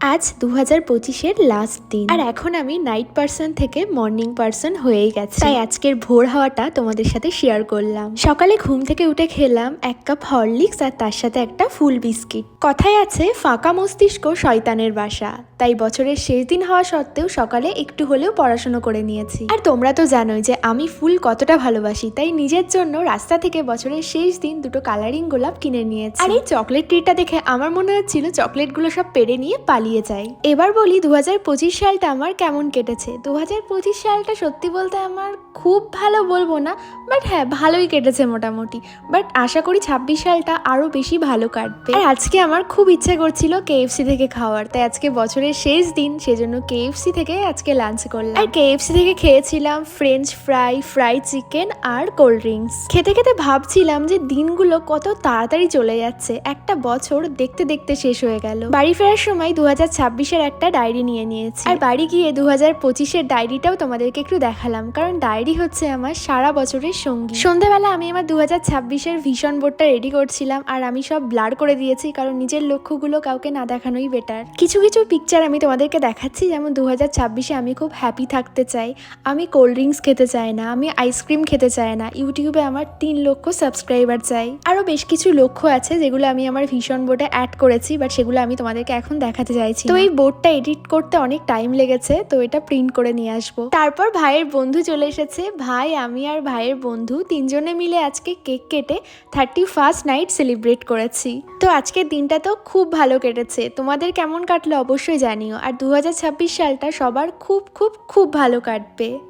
আজ দু হাজার পঁচিশের লাস্ট দিন। আর এখন আমি নাইট পার্সন থেকে মর্নিং পার্সন হয়েই গেছে। তাই আজকের ভোর হওয়াটা তোমাদের সাথে শেয়ার করলাম। সকালে ঘুম থেকে উঠে খেলাম এক কাপ হরলিক্স আর তার সাথে একটা ফুল বিস্কিট। কথায় আছে, ফাঁকা মস্তিষ্ক শয়তানের বাসা। তাই বছরের শেষ দিন হওয়া সত্ত্বেও সকালে একটু হলেও পড়াশোনা করে নিয়েছি। আর তোমরা তো জানোই যে আমি ফুল কতটা ভালোবাসি, তাই নিজের জন্য রাস্তা থেকে বছরের শেষ দিন দুটো কালারিং গোলাপ কিনে নিয়েছি। আর এই চকলেট ট্রিটা দেখে আমার মনে হচ্ছিল চকলেটগুলো সব পেরে নিয়ে পালিয়ে যাই এবার বলি দু হাজার পঁচিশ সালটা আমার কেমন কেটেছে। দু হাজার পঁচিশ সালটা সত্যি বলতে আমার খুব ভালো বলব না বাট হ্যাঁ ভালোই কেটেছে মোটামুটি। বাট আশা করি ছাব্বিশ সালটা আরও বেশি ভালো কাটবে। আর আজকে আমার খুব ইচ্ছে করছিল কেএফসি থেকে খাওয়ার, তাই আজকে বছরের শেষ দিন, সেজন্য কেএফসি থেকে আজকে লাঞ্চ করলাম। আর কেএফসি থেকে খেয়েছিলাম ফ্রেঞ্চ ফ্রাই ফ্রাই চিকেন আর কোল্ড ড্রিঙ্কস খেতে খেতে ভাবছিলাম যে দিনগুলো কত তাড়াতাড়ি চলে যাচ্ছে, একটা বছর দেখতে দেখতে শেষ হয়ে গেল। বাড়ি ফেরার সময় দু হাজার হাজার ছাব্বিশের একটা ডায়েরি নিয়ে নিয়েছি। আর বাড়ি গিয়ে দু হাজার পঁচিশের ডায়েরিটাও তোমাদেরকে একটু দেখালাম, কারণ ডায়েরি হচ্ছে আমার সারা বছরের সঙ্গী। সন্ধ্যাবেলা আমি আমার দু হাজার ছাব্বিশের ভিশন বোর্ডটা রেডি করছিলাম, আর আমি সব ব্লার করে দিয়েছি, কারণ নিজের লক্ষ্যগুলো কাউকে না দেখানোই বেটার কিছু কিছু পিকচার আমি তোমাদেরকে দেখাচ্ছি, যেমন দু হাজার ছাব্বিশে আমি খুব হ্যাপি থাকতে চাই, আমি কোল্ড ড্রিঙ্কস খেতে চাই না, আমি আইসক্রিম খেতে চাই না, ইউটিউবে আমার তিন লক্ষ সাবস্ক্রাইবার চাই। আরও বেশ কিছু লক্ষ্য আছে যেগুলো আমি আমার ভীষণ বোর্ডে অ্যাড করেছি বাট সেগুলো আমি তোমাদেরকে এখন দেখাতে চাইছি তো এই বোর্ডটা এডিট করতে অনেক টাইম লেগেছে তো এটা প্রিন্ট করে নিয়ে আসব। তারপর ভাইয়ের বন্ধু চলে এসেছে। ভাই আমি আর ভাইয়ের বন্ধু তিনজনে মিলে আজকে কেক কেটে থার্টি ফার্স্ট নাইট সেলিব্রেট করেছি। তো আজকের দিনটা তো খুব ভালো কেটেছে। তোমাদের কেমন কাটলো অবশ্যই জানিও। আর দু হাজার ছাব্বিশ সালটা সবার খুব খুব খুব ভালো কাটবে।